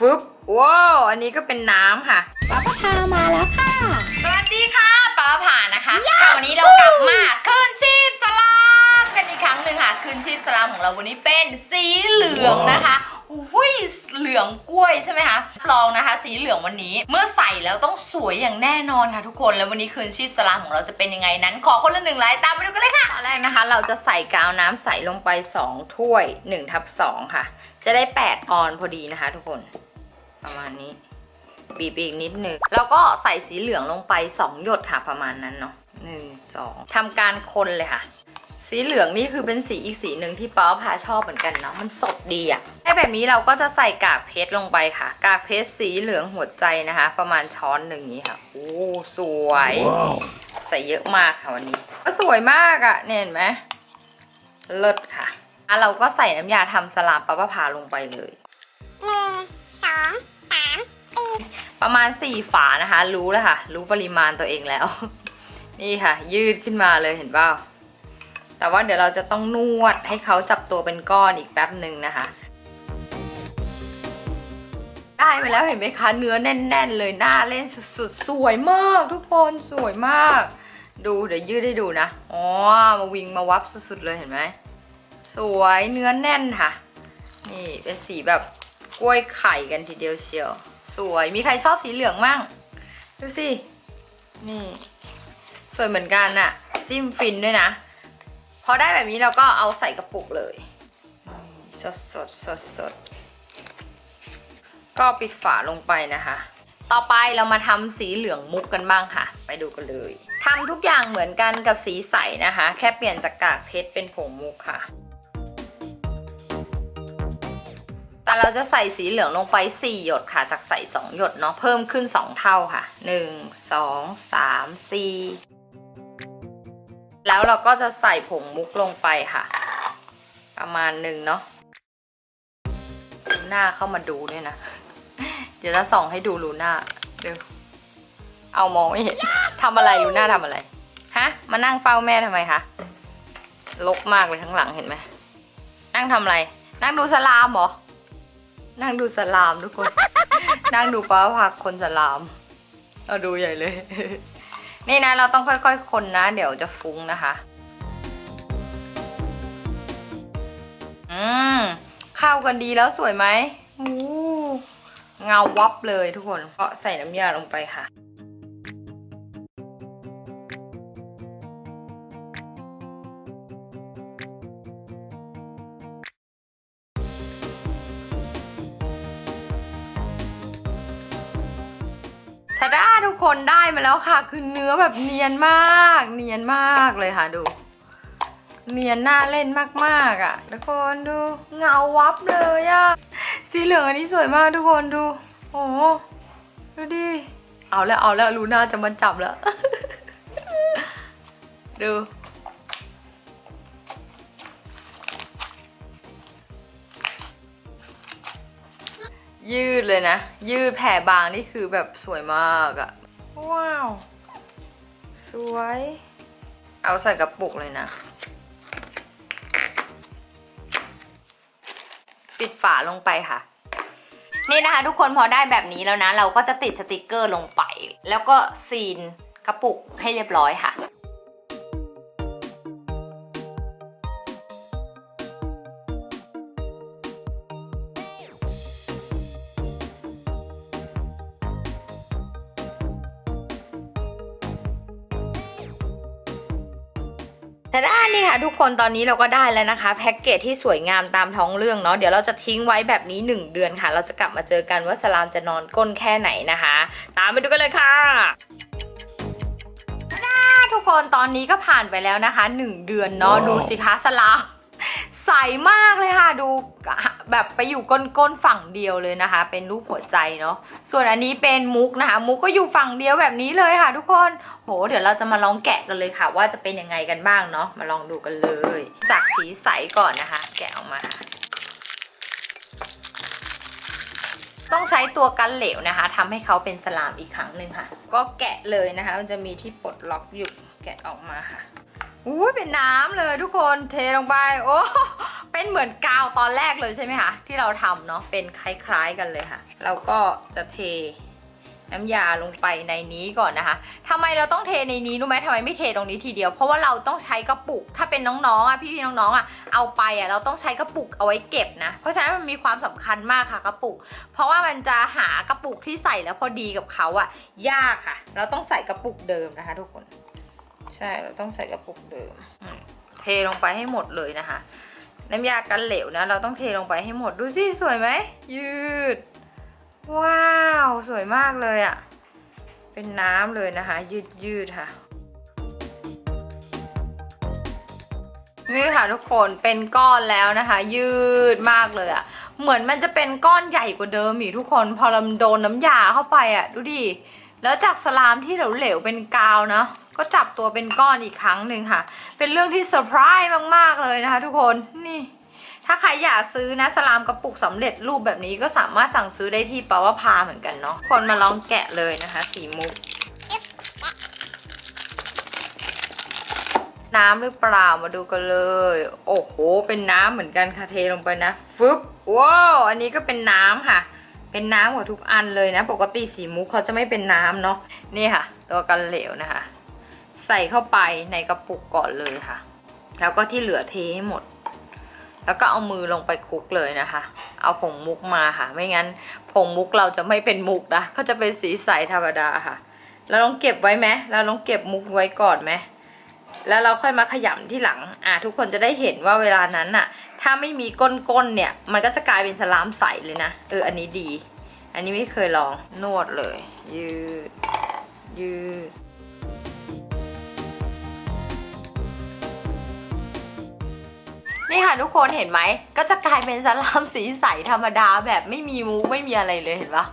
ฟึบว้าวอันนี้ก็เป็นน้ำค่ะป้าปพามาแล้วค่ะ สวัสดีค่ะป้าผ่านะคะค่ะวันนี้เรากลับมาคืนชีพสลามกันอีกครั้งหนึ่งค่ะคืนชีพสลามของเราวันนี้เป็นสีเหลืองนะคะอุ้ยเหลืองกล้วยใช่ไหมคะลองนะคะ สีเหลืองวันนี้ เมื่อใส่แล้วต้องสวยอย่างแน่นอนค่ะทุกคน แล้ววันนี้คืนชีพสลามของเราจะเป็นยังไงนั้น ขอคนละหนึ่งไลค์ตามไปดูกันเลยค่ะ ตอนแรกนะคะ เราจะใส่กาวน้ำใสลงไป 2 ถ้วย1ทับ2ค่ะ จะได้ 8 ออนพอดีนะคะ ทุกคน ประมาณนี้ บีบอีกนิดนึง แล้วก็ใส่สีเหลืองลงไป 2 หยดค่ะประมาณนั้นเนาะหนึ่งสองทำการคนเลยค่ะ สีเหลืองนี่คือเป็นสีอีกสีหนึ่งที่ป๊อพาชอบเหมือนกันเนาะมันสดดีอะได้แบบนี้เราก็จะใส่กากเพชรลงไปค่ะ กากเพชรสีเหลืองหัวใจนะคะ ประมาณช้อนหนึ่งนี้ค่ะ โอ้สวยใส่เยอะมากค่ะวันนี้ ก็สวยมากอะเนี่ยเห็นไหมเลิศค่ะอะเราก็ใส่น้ำยาทำสลามป๊อพาลงไปเลย ประมาณสี่ฝานะคะ รู้แล้วค่ะ รู้ปริมาณตัวเองแล้ว นี่ค่ะ ยืดขึ้นมาเลยเห็นเปล่าแต่ว่าเดี๋ยวเราจะต้องนวดให้เขาจับตัวเป็นก้อนอีกแป๊บหนึ่งนะคะ ได้ไปแล้วเห็นไหมคะ เนื้อแน่น ๆ เลยหน้าเล่นสุดๆ สวยมาก ทุกคนสวยมาก ดูเดี๋ยวยืดให้ดูนะอ๋อมาวิงมาวับสุดๆเลยเห็นไหมสวยเนื้อแน่นค่ะ นี่เป็นสีแบบกล้วยไข่กันทีเดียวเชียว สวย มีใครชอบสีเหลืองมั่ง ดูสิ นี่ สวยเหมือนกันน่ะ จิ้มฟินด้วยนะ พอได้แบบนี้เราก็เอาใส่กระปุกเลย สดสดสดสดก็ปิดฝาลงไปนะคะ ต่อไปเรามาทำสีเหลืองมุกกันบ้างค่ะ ไปดูกันเลยทำทุกอย่างเหมือนกันกับสีใสนะคะ แค่เปลี่ยนจากกากเพชรเป็นผงมุกค่ะ แต่เราจะใส่สีเหลืองลงไป 4 หยดค่ะ จากใส่ 2 หยดเนาะเพิ่มขึ้น 2 เท่าค่ะ 1 2 3 4 แล้วเราก็จะใส่ผงมุกลงไปค่ะ ประมาณหนึ่งเนาะลูน่าเข้ามาดูเนี่ยนะ เดี๋ยวจะส่องให้ดูลูน่าเดี๋ยวเอามองไม่เห็นทำอะไรลูน่าทำอะไรฮะมานั่งเฝ้าแม่ทำไมคะลกมากเลยข้างหลังเห็นไหมนั่งทำอะไร นั่งดูสลามเหรอ นั่งดูสลามทุกคน นั่งดูป้าผักคนสลามเราดูใหญ่เลย นี่นะเราต้องค่อยๆ คนนะ เดี๋ยวจะฟุ้งนะคะ อืมเข้ากันดีแล้วสวยไหมอู้เงาวับเลยทุกคน ก็ใส่น้ำยาลงไปค่ะ ทาด้าทุกคนได้มาแล้วค่ะ คือเนื้อแบบเนียนมาก เนียนมากเลยค่ะดู เนียนน่าเล่นมากๆอะ ทุกคนดูเงาวับเลยอะสีเหลืองอันนี้สวยมากทุกคนดู โอ้ดูดิ เอาแล้วเอาแล้วลูน่าจะมันจับแล้ว ดู ยืดเลยนะ ยืดแผ่บางนี่คือแบบสวยมากอะว้าว สวย เอาใส่กระปุกเลยนะ ปิดฝาลงไปค่ะ นี่นะคะทุกคนพอได้แบบนี้แล้วนะ เราก็จะติดสติกเกอร์ลงไป แล้วก็ซีนกระปุกให้เรียบร้อยค่ะ แต่ด้านนี่ค่ะทุกคนตอนนี้เราก็ได้แล้วนะคะ แพ็กเกจที่สวยงามตามท้องเรื่องเนาะเดี๋ยวเราจะทิ้งไว้แบบนี้ 1 เดือนค่ะ เราจะกลับมาเจอกันว่าสลามจะนอนก้นแค่ไหนนะคะ ตามไปดูกันเลยค่ะด้าทุกคนตอนนี้ก็ผ่านไปแล้วนะคะ 1 เดือนเนาะดูสิคะสลาม ใสมากเลยค่ะ ดูแบบไปอยู่ก้นๆฝั่งเดียวเลยนะคะ เป็นรูปหัวใจเนาะส่วนอันนี้เป็นมุกนะคะ มุกก็อยู่ฝั่งเดียวแบบนี้เลยค่ะทุกคนโหเดี๋ยวเราจะมาลองแกะกันเลยค่ะ ว่าจะเป็นยังไงกันบ้างเนาะมาลองดูกันเลย จากสีใสก่อนนะคะ แกะออกมาต้องใช้ตัวกันเหลวนะคะทำให้เขาเป็นสลามอีกครั้งหนึ่งค่ะ ก็แกะเลยนะคะ มันจะมีที่ปลดล็อกอยู่แกะออกมาค่ะ อุ้ยเป็นน้ำเลยทุกคนเทลงไปโอ้เป็นเหมือนกาวตอนแรกเลยใช่ไหมคะที่เราทำเนาะเป็นคล้ายๆกันเลยค่ะ เราก็จะเทน้ำยาลงไปในนี้ก่อนนะคะทำไมเราต้องเทในนี้รู้ไหมทำไมไม่เทตรงนี้ทีเดียว เพราะว่าเราต้องใช้กระปุก ถ้าเป็นน้องๆอะพี่ๆน้องๆอะเอาไปอะเราต้องใช้กระปุกเอาไว้เก็บนะ เพราะฉะนั้นมันมีความสำคัญมากค่ะกระปุก เพราะว่ามันจะหากระปุกที่ใส่แล้วพอดีกับเขาอะยากค่ะ เราต้องใส่กระปุกเดิมนะคะ ทุกคน ใช่เราต้องใส่กระปุกเดิมอืมเทลงไปให้หมดเลยนะคะ น้ำยากันเหลวนะ เราต้องเทลงไปให้หมดดูสิสวยไหมยืด ว้าว สวยมากเลยอะ่ะ เป็นน้ำเลยนะคะ ยืดยืดๆค่ะนี่ค่ะทุกคนเป็นก้อนแล้วนะคะ ยืดมากเลยอะ่ะ เหมือนมันจะเป็นก้อนใหญ่กว่าเดิมอีกทุกคน พอเราโดนน้ำยาเข้าไปอะ่ะ ดูดิแล้วจากสลามที่เหลวๆเป็นกาวเนาะ ก็จับตัวเป็นก้อนอีกครั้งหนึ่งค่ะ เป็นเรื่องที่เซอร์ไพรส์มากๆเลยนะคะ ทุกคนนี่ ถ้าใครอยากซื้อนะสลามกระปุกสำเร็จรูปแบบนี้ก็สามารถสั่งซื้อได้ที่ปาวพาเหมือนกันเนาะคนมาลองแกะเลยนะคะ สีมุก น้ำหรือเปล่ามาดูกันเลย โอ้โห เป็นน้ำเหมือนกันค่ะเทลงไปนะฟึบว้าวอันนี้ก็เป็นน้ำค่ะเป็นน้ำกว่าทุกอันเลยนะ ปกติสีมุกเขาจะไม่เป็นน้ำเนาะนี่ค่ะ ตัวกันเหลวนะคะ ใส่เข้าไปในกระปุกก่อนเลยค่ะ แล้วก็ที่เหลือเทให้หมด แล้วก็เอามือลงไปคลุกเลยนะคะ เอาผงมุกมาค่ะ ไม่งั้นผงมุกเราจะไม่เป็นมุกนะก็จะเป็นสีใสธรรมดาค่ะ เราลองเก็บไว้ไหมเราลองเก็บมุกไว้ก่อนไหมแล้วเราค่อยมาขยำที่หลัง อะทุกคนจะได้เห็นว่าเวลานั้นน่ะ ถ้าไม่มีก้นๆเนี่ย มันก็จะกลายเป็นสลามใสเลยนะ เออ อันนี้ดี อันนี้ไม่เคยลอง นวดเลย ยืด ยืด นี่ค่ะทุกคนเห็นไหม ก็จะกลายเป็นสลามสีใสธรรมดาแบบไม่มีมุกไม่มีอะไรเลยเห็นปะ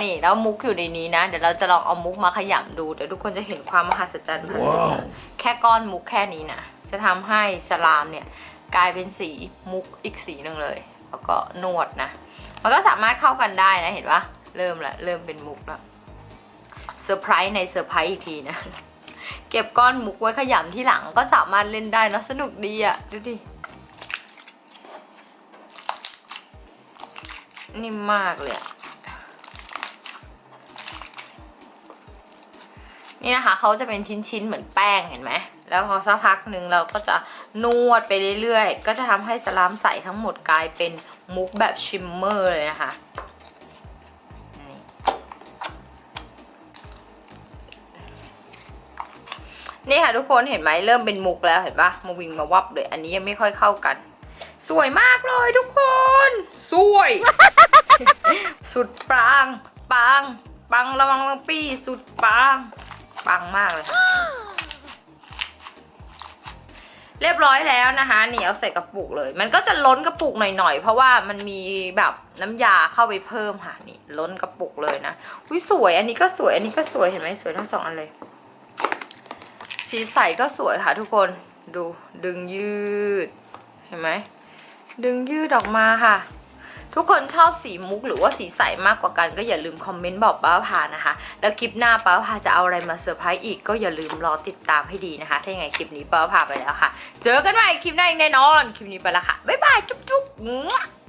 นี่แล้วมุกอยู่ในนี้นะ เดี๋ยวเราจะลองเอามุกมาขยำดูเดี๋ยวทุกคนจะเห็นความมหัศจรรย์ของมันนะแค่ก้อนมุกแค่นี้นะจะทำให้สลามเนี่ยกลายเป็นสีมุกอีกสีหนึ่งเลย แล้วก็นวดนะ มันก็สามารถเข้ากันได้นะเห็นปะเริ่มละเริ่มเป็นมุกแล้วเซอร์ไพรส์ในเซอร์ไพรส์อีกทีนะ เก็บก้อนมุกไว้ขยำที่หลังก็สามารถเล่นได้เนอะสนุกดีอะดูดิ นิ่มมากเลย นี่นะคะเขาจะเป็นชิ้นๆ เหมือนแป้งเห็นไหม แล้วพอสักพักหนึ่งเราก็จะนวดไปเรื่อยๆ ก็จะทำให้สลามใสทั้งหมดกลายเป็นมุกแบบชิมเมอร์เลยนะคะนี่นี่ค่ะทุกคนเห็นไหมเริ่มเป็นมุกแล้วเห็นปะมาวิ่งมาวับเลย อันนี้ยังไม่ค่อยเข้ากัน สวยมากเลยทุกคน สวย สุดปัง ปัง ปังระวังระปี้สุดปัง ปังมากเลย เรียบร้อยแล้วนะคะนี่เอาใส่กระปุกเลย มันก็จะล้นกระปุกหน่อยๆ เพราะว่ามันมีแบบน้ำยาเข้าไปเพิ่มค่ะนี่ ล้นกระปุกเลยนะอุ้ยสวย อันนี้ก็สวย อันนี้ก็สวย เห็นไหมสวยทั้งสองอันเลย สีใสก็สวยค่ะทุกคน ดู ดึงยืด เห็นไหมดึงยืดออกมาค่ะ ทุกคนชอบสีมุกหรือว่าสีใสมากกว่ากัน ก็อย่าลืมคอมเมนต์บอกป้าพานะคะ แล้วคลิปหน้าป้าพาจะเอาอะไรมาเซอร์ไพรส์อีกก็อย่าลืมรอติดตามให้ดีนะคะ ถ้ายังไงคลิปนี้ป้าพาไปแล้วค่ะ เจอกันใหม่คลิปหน้าอีกแน่นอน คลิปนี้ไปแล้วค่ะ บ๊ายบาย จุ๊บจุ๊บ